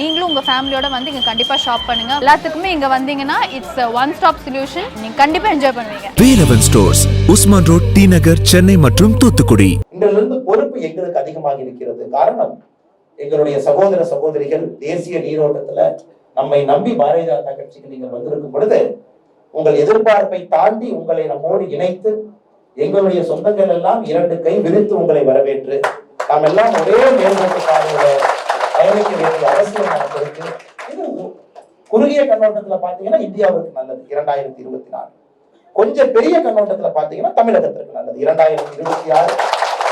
நீங்களும் உங்க ஃபேமிலியோட வந்து இங்க கண்டிப்பா ஷாப் பண்ணுங்க. எல்லாத்துக்குமே இங்க வந்தீங்கன்னா இட்ஸ் ஒன் ஸ்டாப் சொல்யூஷன் நீங்க கண்டிப்பா என்ஜாய் பண்ணுவீங்க. Velavan stores Usman road T Nagar Chennai மற்றும் தூத்துக்குடி. இன்றிலிருந்து பொறுப்பு எங்களுக்கு அதிகமாக இருக்கிறது. காரணம் எங்களுடைய சகோதர சகோதரிகள் தேசிய நீரோட்டத்துல நம்மை நம்பி பாரதிய ஜனதா கட்சிக்கு நீங்கள் வந்திருக்கும் பொழுது உங்கள் எதிர்பார்ப்பை தாண்டி உங்களை நம்மோடு இணைத்து எங்களுடைய சொந்தங்கள் எல்லாம் இரண்டு கை விரித்து உங்களை வரவேற்று நாம் எல்லாம் ஒரே மேல்நோக்கு பாதையில பயணிக்க வேண்டிய அவசியம் நமக்கு இருக்கு இது குறுகிய கண்ணோட்டத்துல பாத்தீங்கன்னா இந்தியாவுக்கு நல்லது இரண்டாயிரத்தி இருபத்தி நாலு. கொஞ்சம் பெரிய கண்ணோட்டத்துல பாத்தீங்கன்னா தமிழகத்திற்கு நல்லது இரண்டாயிரத்தி இருபத்தி ஆறு.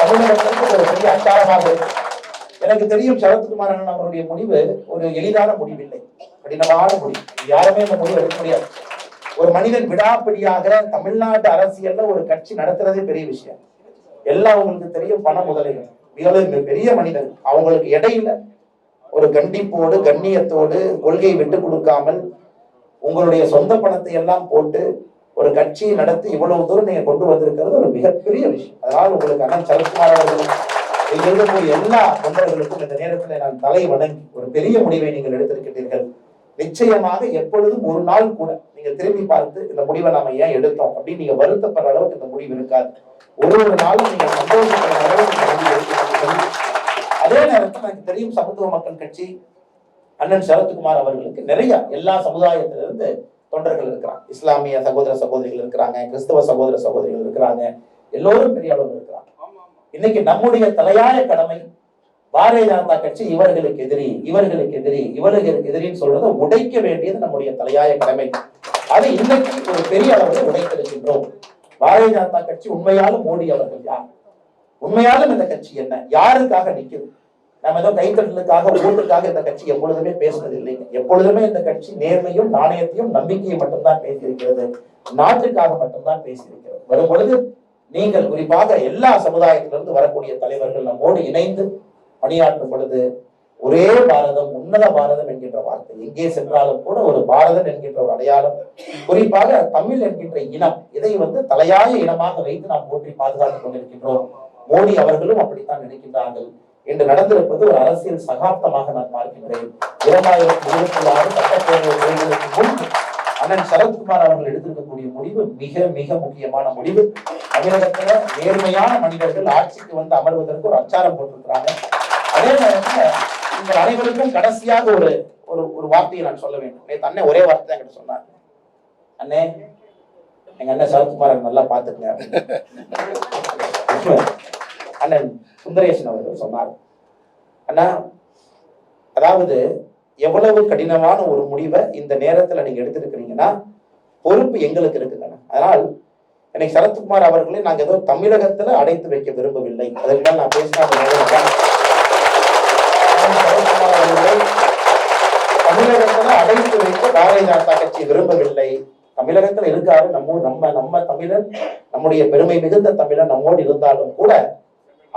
தமிழகத்திற்கு ஒரு பெரிய அச்சாரமாக இருக்கு. எனக்கு தெரியும் சரத்குமார் அண்ணன் அவருடைய முடிவு ஒரு எளிதான முடிவில்லை. கடினமான முடிவு. யாருமே இந்த முடிவு எடுக்க முடியாது. ஒரு மனிதன் விடாப்பிடியாக தமிழ்நாட்டு அரசியல்ல ஒரு கட்சி நடத்துறதே பெரிய விஷயம். எல்லாம் உங்களுக்கு தெரியும் பண முதலைகள். மிக பெரிய மனிதன் அவங்களுக்கு இடையில ஒரு கண்டிப்போடு கண்ணியத்தோடு கொள்கையை விட்டு கொடுக்காமல் உங்களுடைய சொந்த பணத்தை எல்லாம் போட்டு ஒரு கட்சியை நடத்தி இவ்வளவு தூரம் நீங்க கொண்டு வந்திருக்கிறது ஒரு மிகப்பெரிய விஷயம். அதனால் உங்களுக்கு அண்ணன் சரத்குமார் அவர்கள் இங்க இருக்கக்கூடிய எல்லா தொண்டர்களுக்கும் இந்த நேரத்தில் நான் தலை வணங்கி ஒரு பெரிய முடிவை நீங்கள் எடுத்திருக்கிறீர்கள் நிச்சயமாக எப்பொழுதும் ஒரு நாள் கூட நீங்க திரும்பி பார்த்து இந்த முடிவை நாம ஏன் எடுத்தோம் அப்படின்னு நீங்க வருத்தப்படுற அளவுக்கு இந்த முடிவு இருக்காது. ஒரு ஒரு நாளும் நீங்க சந்தோஷப்படுற அளவுக்கு இந்த முடிவு அதே நேரத்தில் எனக்கு தெரியும் சமத்துவ மக்கள் கட்சி அண்ணன் சரத்குமார் அவர்களுக்கு நிறைய எல்லா சமுதாயத்திலிருந்து தொண்டர்கள் இருக்கிறாங்க. இஸ்லாமிய சகோதர சகோதரிகள் இருக்கிறாங்க கிறிஸ்தவ சகோதர சகோதரிகள் இருக்கிறாங்க. எல்லோரும் பெரிய அளவில் இருக்கிறாங்க. இன்னைக்கு நம்முடைய தலையாய கடமை பாரதிய ஜனதா கட்சி இவர்களுக்கு எதிரி இவர்களுக்கு எதிரி இவர்களுக்கு எதிரின்னு சொல்றதை உடைக்க வேண்டியது நம்முடைய தலையாய கடமை. அதை இன்னைக்கு ஒரு பெரிய அளவில் உடைத்திருக்கின்றோம். பாரதிய ஜனதா கட்சி உண்மையாலும் மோடி அவர்கள் யார்? உண்மையாலும் இந்த கட்சி என்ன? யாருக்காக நிற்கும் நம்ம ஏதோ கைத்தட்டலுக்காக ஓட்டுக்காக இந்த கட்சி எப்பொழுதுமே பேசுனது இல்லைங்க எப்பொழுதுமே இந்த கட்சி நேர்மையும் நாணயத்தையும் நம்பிக்கையும் மட்டும்தான் பேசியிருக்கிறது. நாட்டுக்காக மட்டும்தான் பேசியிருக்கிறது. வரும் பொழுது நீங்கள் குறிப்பாக எல்லா சமுதாயத்திலிருந்து வரக்கூடிய தலைவர்கள் நம்மோடு இணைந்து பணியாற்றும் பொழுது ஒரே பாரதம் உன்னத பாரதம் என்கின்ற வார்த்தை. எங்கே சென்றாலும் கூட ஒரு பாரதம் என்கின்ற ஒரு அடையாளம். குறிப்பாக தமிழ் என்கின்ற இனம் இதை வந்து தலையாய இனமாக வைத்து நாம் போற்றி பாதுகாத்துக் கொண்டிருக்கின்றோம். மோடி அவர்களும் அப்படித்தான் நினைக்கின்றார்கள் இன்று நடந்திருப்பது ஒரு அரசியல் சகாப்தமாக நான் பார்க்கின்றேன். இரண்டாயிரத்தி இருபத்தி ஆறு சட்டப்பேரவை தேர்தலுக்கு அண்ணன் சரத்குமார் அவர்கள் எடுத்திருக்கக்கூடிய முடிவு மிக மிக முக்கியமான முடிவு. தமிழகத்துல நேர்மையான மனிதர்கள் ஆட்சிக்கு வந்து அமர்வதற்கு ஒரு அச்சாரம் போட்டிருக்கிறாங்க. அதே நேரத்துல உங்கள் அனைவருக்கும் கடைசியாக ஒரு ஒரு ஒரு வார்த்தையை நான் சொல்ல வேண்டும். நேற்று அண்ணன் ஒரே வார்த்தை தான் என்கிட்ட சொன்னார். அண்ணே எங்க அண்ணன் சரத்குமார் நல்லா பாத்துக்கங்க அண்ணன் சுந்தரேசன் அவர்கள் சொன்னார். அண்ணா அதாவது எவ்வளவு கடினமான ஒரு முடிவை இந்த நேரத்துல நீங்க எடுத்திருக்கிறீங்கன்னா பொறுப்பு எங்களுக்கு இருக்குங்கண்ணா அதனால் எனக்கு சரத்குமார் அவர்களை நாங்க ஏதோ தமிழகத்துல அடைத்து வைக்க விரும்பவில்லை. அதற்காக நான் பேசினா நேரம் தமிழகத்துல அடைத்து வைக்க பாரதிய ஜனதா கட்சி விரும்பவில்லை. தமிழகத்துல இருக்காரு நம்ம நம்ம நம்ம தமிழன் நம்முடைய பெருமை மிகுந்த தமிழன் நம்மோடு இருந்தாலும் கூட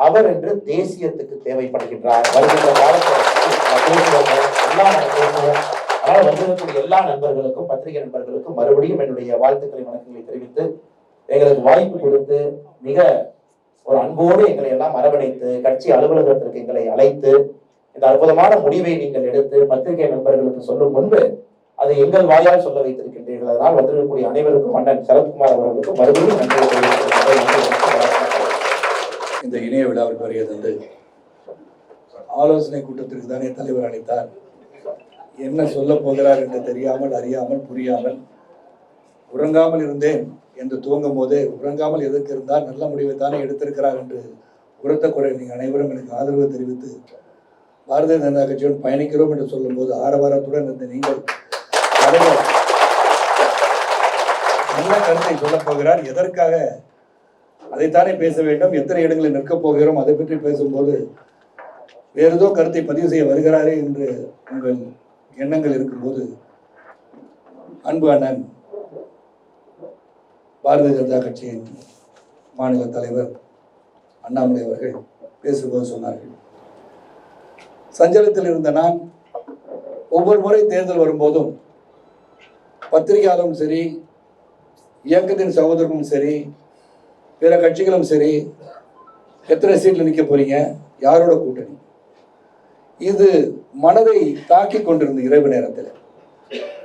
அவர் என்று தேசியத்துக்கு தேவைப்படுகின்றார். வருகின்ற காலத்தில் நான் வந்திருக்கக்கூடிய எல்லா நண்பர்களுக்கும் பத்திரிகை நண்பர்களுக்கும் மறுபடியும் என்னுடைய வாழ்த்துக்களை வணக்கங்களை தெரிவித்து எங்களுக்கு வாய்ப்பு கொடுத்து மிக ஒரு அன்போடு எங்களை எல்லாம் அரவணைத்து கட்சி அலுவலகத்திற்கு எங்களை அழைத்து இந்த அற்புதமான முடிவை நீங்கள் எடுத்து பத்திரிகை நண்பர்களுக்கு சொல்லும் முன்பு அதை எங்கள் வாயால் சொல்ல வைத்திருக்கின்றீர்கள். அதனால் வந்திருக்கக்கூடிய அனைவருக்கும் அண்ணன் சரத்குமார் அவர்களுக்கும் மறுபடியும் நன்றி இந்த இணைய விழாவிற்கு வருகிறது தந்து. ஆலோசனை கூட்டத்திற்கு தானே தலைவர் அழைத்தார். என்ன சொல்ல போகிறார் என்று தெரியாமல் அறியாமல் புரியாமல் உறங்காமல் இருந்தேன் என்று தூங்கும் போதே உறங்காமல் எதற்கு இருந்தால் நல்ல முடிவை தானே எடுத்திருக்கிறார் என்று உரத்த குறை நீங்கள் அனைவரும் எனக்கு ஆதரவு தெரிவித்து பாரதிய ஜனதா கட்சியுடன் பயணிக்கிறோம் என்று சொல்லும்போது ஆரவாரத்துடன் இருந்த நீங்கள் நல்ல கருத்தை சொல்லப் போகிறார். எதற்காக அதைத்தானே பேச வேண்டும்? எத்தனை இடங்களில் நிற்கப் போகிறோம்? அதை பற்றி பேசும்போது வேறு ஏதோ கருத்தை பதிவு செய்ய வருகிறாரே என்று உங்கள் எண்ணங்கள் இருக்கும்போது அன்பு அண்ணன் பாரதிய ஜனதா கட்சியின் மாநில தலைவர் அண்ணாமலை அவர்கள் பேசும்போது சொன்னார்கள். சஞ்சலத்தில் இருந்த நான் ஒவ்வொரு முறை தேர்தல் வரும்போதும் பத்திரிகையாளரும் சரி இயக்கத்தின் சகோதரரும் சரி பிற கட்சிகளும் சரி எத்தனை சீட்டில் நிற்க போறீங்க? யாரோட கூட்டணி? இது மனதை தாக்கி கொண்டிருந்த இரவு நேரத்தில்.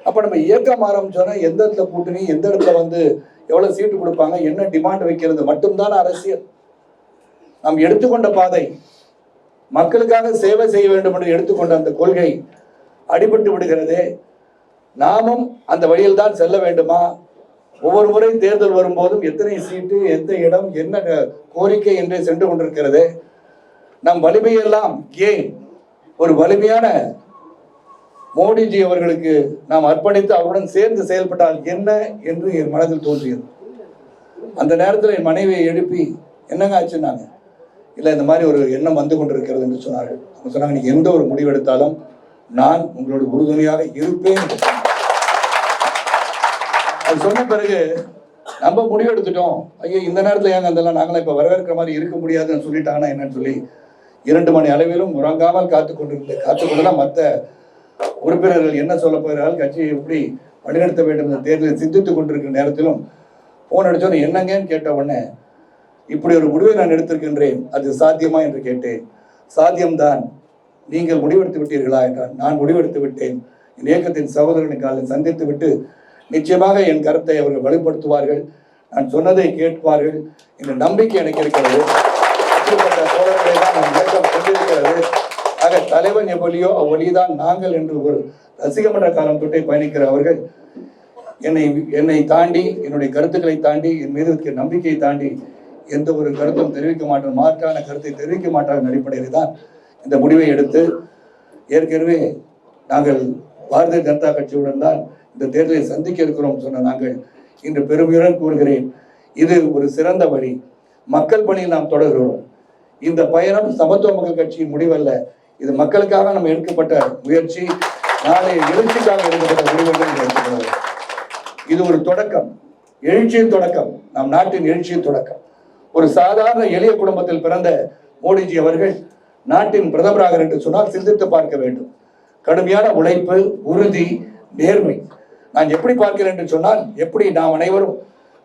அப்போ நம்ம இயக்கம் ஆரம்பிச்சோன்னா எந்த இடத்துல கூட்டணி எந்த இடத்துல வந்து எவ்வளோ சீட்டு கொடுப்பாங்க என்ன டிமாண்ட் வைக்கிறது மட்டும்தான் அரசியல். நாம் எடுத்துக்கொண்ட பாதை மக்களுக்காக சேவை செய்ய வேண்டும் என்று எடுத்துக்கொண்ட அந்த கொள்கை அடிபட்டு விடுகிறதே. நாமும் அந்த வழியில் தான் செல்ல வேண்டுமா? ஒவ்வொரு முறை தேர்தல் வரும்போதும் எத்தனை சீட்டு எந்த இடம் என்ன கோரிக்கை என்றே சென்று கொண்டிருக்கிறது. நம் வலிமையெல்லாம் ஏன் ஒரு வலிமையான மோடிஜி அவர்களுக்கு நாம் அர்ப்பணித்து அவருடன் சேர்ந்து செயல்பட்டால் என்ன என்று என் மனதில் தோன்றியது. அந்த நேரத்தில் என் மனைவியை எழுப்பி என்னங்க ஆச்சுன்னாங்க? இல்லை இந்த மாதிரி ஒரு எண்ணம் வந்து கொண்டிருக்கிறது என்று சொன்னார்கள். அவங்க சொன்னாங்க நீ எந்த ஒரு முடிவெடுத்தாலும் நான் உங்களோட உறுதுணையாக இருப்பேன் அது சொன்ன பிறகு நம்ம முடிவெடுத்துட்டோம் ஐயோ இந்த நேரத்தில் ஏங்க அதெல்லாம் நாங்களாம் இப்போ வரவேற்கிற மாதிரி இருக்க முடியாதுன்னு சொல்லிட்டாங்கன்னா என்னன்னு சொல்லி இரண்டு மணி அளவிலும் உறங்காமல் காத்து கொண்டிருந்த காத்து கொண்டுதான் மற்ற உறுப்பினர்கள் என்ன சொல்ல போகிறார்கள் கட்சியை எப்படி வழிநடத்த வேண்டும் என்ற தேர்தலை சிந்தித்து கொண்டிருக்கிற நேரத்திலும் போன் அடித்தோன்னு என்னங்கன்னு கேட்ட உடனே இப்படி ஒரு முடிவை நான் எடுத்திருக்கின்றேன் அது சாத்தியமா? என்று கேட்டேன். சாத்தியம்தான். நீங்கள் முடிவெடுத்து விட்டீர்களா? என்றால் நான் முடிவெடுத்து விட்டேன். என் இயக்கத்தின் சகோதரனை காலை சந்தித்து விட்டு நிச்சயமாக என் கருத்தை அவர்கள் வலுப்படுத்துவார்கள். நான் சொன்னதை கேட்பார்கள். என்ற நம்பிக்கை எனக்கு இருக்கிறது. அப்படிப்பட்ட தான் நம் இயக்கம் கொண்டிருக்கிறது. ஆக தலைவன் எவ்வளியோ அவ்வழிதான் நாங்கள் என்று ஒரு ரசிகமன்ற காலம் தொட்டை பயணிக்கிற அவர்கள் என்னை என்னை தாண்டி என்னுடைய கருத்துக்களை தாண்டி என் மீது இருக்கிற நம்பிக்கையை தாண்டி எந்த ஒரு கருத்தும் தெரிவிக்க மாட்டோம் மாற்றான கருத்தை தெரிவிக்க மாட்டார்கள் அடிப்படையில் தான் இந்த முடிவை எடுத்து ஏற்கனவே நாங்கள் பாரதிய ஜனதா கட்சியுடன் தான் இந்த தேர்தலை சந்திக்க இருக்கிறோம் சொன்ன நாங்கள் இன்று பெருமையுடன் கூறுகிறேன். இது ஒரு சிறந்த வழி. மக்கள் பணியில் நாம் தொடர்கிறோம். இந்த பயணம் சமத்துவ மக்கள் கட்சியின் முடிவல்ல. இது மக்களுக்காக நம்ம எடுக்கப்பட்ட முயற்சி. நாளைய எழுச்சிக்காக எடுக்கப்பட்ட முடிவுகள் என்று இது ஒரு தொடக்கம். எழுச்சியின் தொடக்கம். நம் நாட்டின் எழுச்சியின் தொடக்கம். ஒரு சாதாரண எளிய குடும்பத்தில் பிறந்த மோடிஜி அவர்கள் நாட்டின் பிரதமராக என்று சொன்னால் சிந்தித்து பார்க்க வேண்டும். கடுமையான உழைப்பு உறுதி நேர்மை. நான் எப்படி பார்க்கிறேன் என்று சொன்னால் எப்படி நாம் அனைவரும்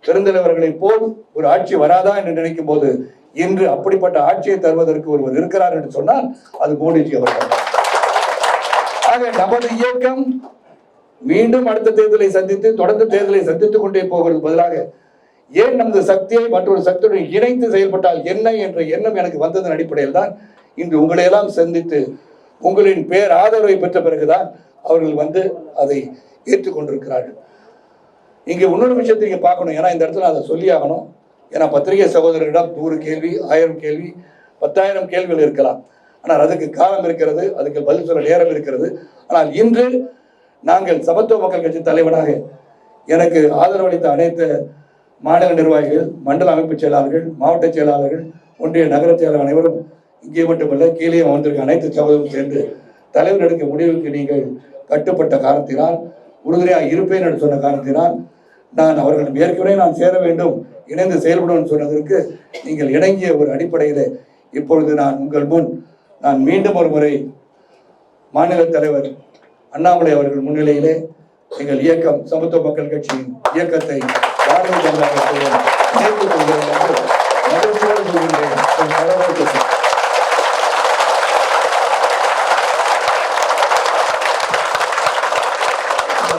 பெருந்தலைவர்களைப் போல் ஒரு ஆட்சி வராதா என்று நினைக்கும் போது இன்று அப்படிப்பட்ட ஆட்சியை தருவதற்கு ஒருவர் இருக்கிறார் என்று சொன்னால் அது மோடிஜி அவர்கள். ஆக நமது இயக்கம் மீண்டும் அடுத்த தேர்தலை சந்தித்து தொடர்ந்து தேர்தலை சந்தித்துக் கொண்டே போகிறது பதிலாக ஏன் நமது சக்தியை மற்றொரு சக்தியுடன் இணைத்து செயல்பட்டால் என்ன என்ற எண்ணம் எனக்கு வந்ததன் அடிப்படையில் தான் இன்று உங்களையெல்லாம் சந்தித்து உங்களின் பேர் ஆதரவை பெற்ற பிறகுதான் அவர்கள் வந்து அதை ஏற்றுக்கொண்டிருக்கிறார்கள். இங்கே இன்னொரு விஷயத்தை நீங்கள் பார்க்கணும். ஏன்னா இந்த இடத்துல அதை சொல்லி ஆகணும். ஏன்னா பத்திரிகை சகோதரரிடம் நூறு கேள்வி ஆயிரம் கேள்வி பத்தாயிரம் கேள்விகள் இருக்கலாம். ஆனால் அதுக்கு காலம் இருக்கிறது அதுக்கு பதில் சொல்ல நேரம் இருக்கிறது. ஆனால் இன்று நாங்கள் சமத்துவ மக்கள் கட்சி தலைவனாக எனக்கு ஆதரவளித்த அனைத்து மாநில நிர்வாகிகள் மண்டல அமைப்பு செயலாளர்கள் மாவட்ட செயலாளர்கள் ஒன்றிய நகர செயலாளர் அனைவரும் இங்கே மட்டுமல்ல கீழே வந்திருக்க அனைத்து சகோதரரும் சேர்ந்து தலைவர் எடுக்க முடிவுக்கு நீங்கள் கட்டுப்பட்ட காரணத்தினால் உறுதுணையாக இருப்பேன் என்று சொன்ன காரணத்தினால் நான் அவர்களிடம் ஏற்கனவே நான் சேர வேண்டும் இணைந்து செயல்படும் சொன்னதற்கு நீங்கள் இணங்கிய ஒரு அடிப்படையில் இப்பொழுது நான் உங்கள் முன் நான் மீண்டும் ஒரு முறை மாநில தலைவர் அண்ணாமலை அவர்கள் முன்னிலையிலே எங்கள் இயக்கம் சமத்துவ மக்கள் கட்சியின் இயக்கத்தை பாரதிய ஜனதா கட்சியுடன் கொள்கிறேன் மகிழ்ச்சியோடு சொல்கின்றேன் என் கடவுளுக்கு ச- இந்த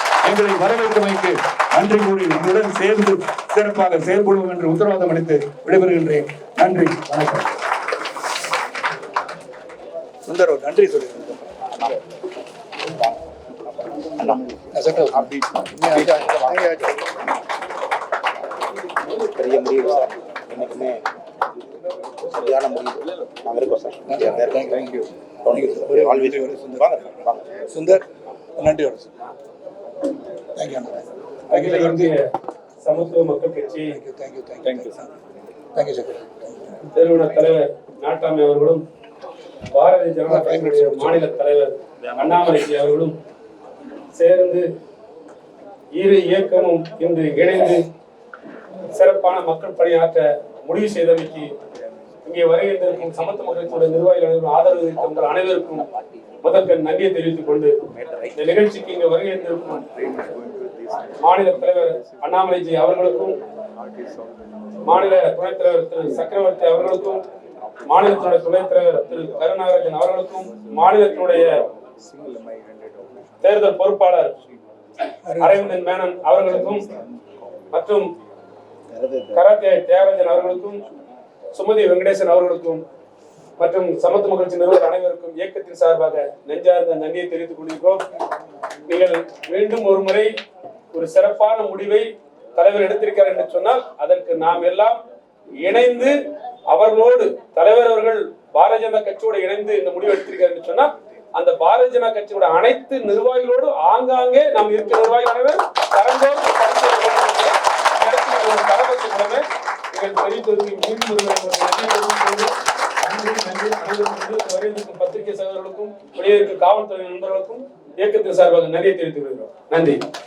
எங்களை வரவேற்றமைக்கு நன்றி கூறி உங்களுடன் சேர்ந்து சிறப்பாக செயல்படுவோம் என்று உத்தரவாதம் அளித்து விடைபெறுகின்றேன். நன்றி வணக்கம். சுந்தரோ நன்றி பெரிய முடிவு சார். என்னைக்குமே சரியான முடிவு. நாங்கள் இருக்கோம் சார். தேங்க்யூ வாங்க. சுந்தர். நன்றி வணக்கம் தேங்க்யூ அகில இந்திய சமத்துவ மக்கள் கட்சி. Thank you thank you thank you thank you sir நிறுவன தலைவர் நாட்டாமை அவர்களும் பாரதிய ஜனதா கட்சியுடைய மாநில தலைவர் அண்ணாமலைஜி அவர்களும் சேர்ந்து இரு இயக்கமும் இன்று இணைந்து சிறப்பான மக்கள் பணியாற்ற முடிவு செய்தமைக்கு இங்கே வருகின்றிருக்கும் சமத்துவ மக்களுடைய நிர்வாகிகள் ஆதரவு உங்கள் அனைவருக்கும் முதற்கண் நன்றியை தெரிவித்துக் கொண்டு இந்த நிகழ்ச்சிக்கு இங்கு வருகின்றிருக்கும் மாநில தலைவர் அண்ணாமலைஜி அவர்களுக்கும் மாநில துணைத் தலைவர் திரு சக்கரவர்த்தி அவர்களுக்கும் மாநிலத்தினுடைய துணைத் தலைவர் திரு கருணாகரன் அவர்களுக்கும் மாநிலத்தினுடைய தேர்தல் பொறுப்பாளர் அரவிந்தன் மேனன் அவர்களுக்கும் மற்றும் கராத்தே தியாகராஜன் அவர்களுக்கும் சுமதி வெங்கடேசன் அவர்களுக்கும் மற்றும் சமத்து மகிழ்ச்சி நிறுவனர் அனைவருக்கும் இயக்கத்தின் சார்பாக நெஞ்சார்ந்த நன்றியை தெரிவித்துக் கொண்டிருக்கோம் நீங்கள் மீண்டும் ஒரு முறை ஒரு சிறப்பான முடிவை தலைவர் எடுத்திருக்கிறார் என்று சொன்னால் அதற்கு நாம் எல்லாம் இணைந்து அவர்களோடு தலைவர் அவர்கள் பாரதிய ஜனதா கட்சியோடு இணைந்து இந்த முடிவு எடுத்திருக்கிறார் என்று சொன்னால் அந்த பாரதிய ஜனதா கட்சியோட அனைத்து நிர்வாகிகளோடு ஆங்காங்கே நாம் இருக்கிற நிர்வாகிகள் அனைவர் தரந்தோறும் தலைமை நீங்கள் மீண்டும் ஒரு முறை நன்றி. நன்றி அனைவருக்கும் வருகின்ற பத்திரிகை சகோதரர்களுக்கும் வெளியே இருக்க காவல்துறை நண்பர்களுக்கும் இயக்கத்தின் சார்பாக நிறைய தெரிவித்துக் கொள்கிறோம். நன்றி.